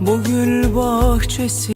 bu gül bahçesi